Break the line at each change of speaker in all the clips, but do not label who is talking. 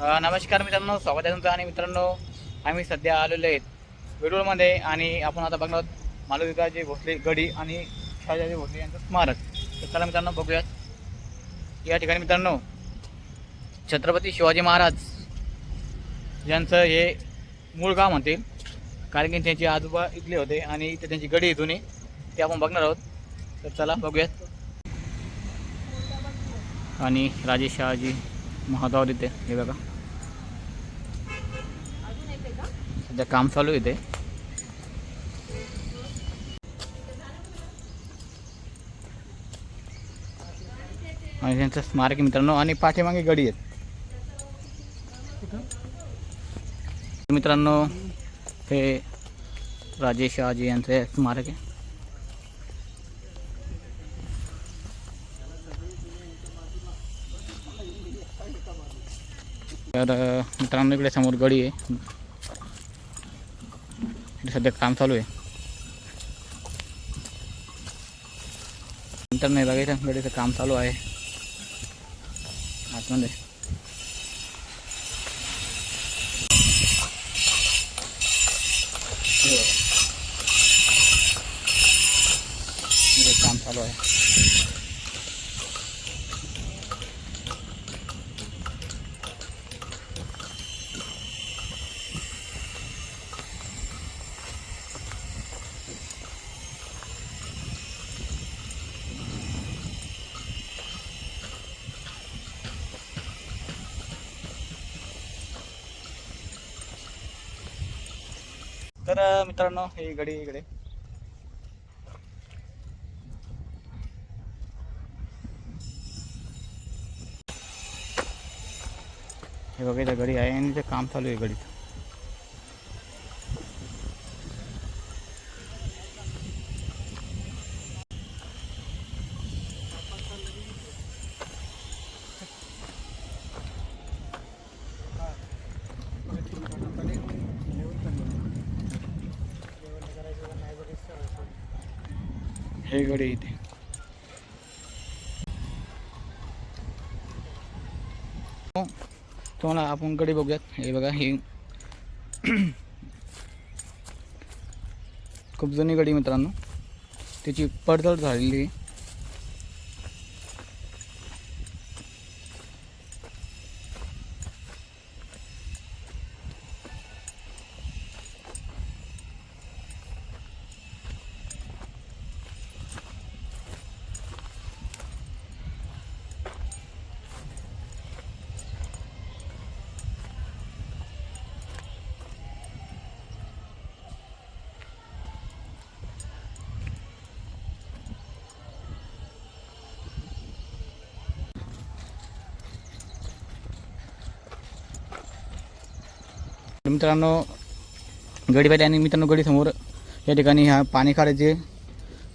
नमस्कार मित्रांनो स्वागत आहे तुमचं. आणि मित्रांनो आम्ही सध्या आलेलो आहेत वेरूळमध्ये आणि आपण आता बघणार आहोत मालविकाजी भोसले गडी आणि शाहजाजी भोसले यांचं स्मारक. तर चला मित्रांनो बघूयात. या ठिकाणी मित्रांनो छत्रपती शिवाजी महाराज यांचं हे मूळ गाव म्हणते. कारण की त्यांचे आजोबा इथले होते आणि इथे त्यांची गडी इथून ते आपण बघणार आहोत. तर चला बघूयात. आणि राजे शहाजी महादावर इथे हे बघा. सध्या काम चालू आहे इथे. आणि त्यांचं स्मारक मित्रांनो आणि पाठीमागे गडी आहेत. मित्रांनो हे राजेश शहाजी यांचं स्मारक आहे. तर मित्रांनो इकडे समोर गडी आहे. सध्या काम चालू आहे. नंतर नाही बघायचं गडीचं काम चालू आहे. आतमध्ये. काम चालू आहे. तर मित्रांनो ही गडी इकडे. हे बघा इथं गडी आहे आणि इथं काम चालू आहे गडीचं. हे गडी इथे. हो, तुम्हाला आपण गडे बघूयात. हे बघा हे खूप जुनी गडी मित्रांनो. त्याची पडझड झालेली आहे. तर मित्रांनो गडी पाहिजे आणि मित्रांनो गडी समोर या ठिकाणी ह्या पाणी काढायचे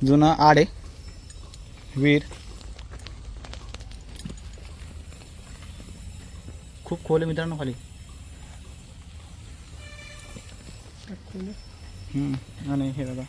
जुनं आड आहे. विहीर. खूप खोल आहे मित्रांनो खाली. हम्म, आणि हे बघा.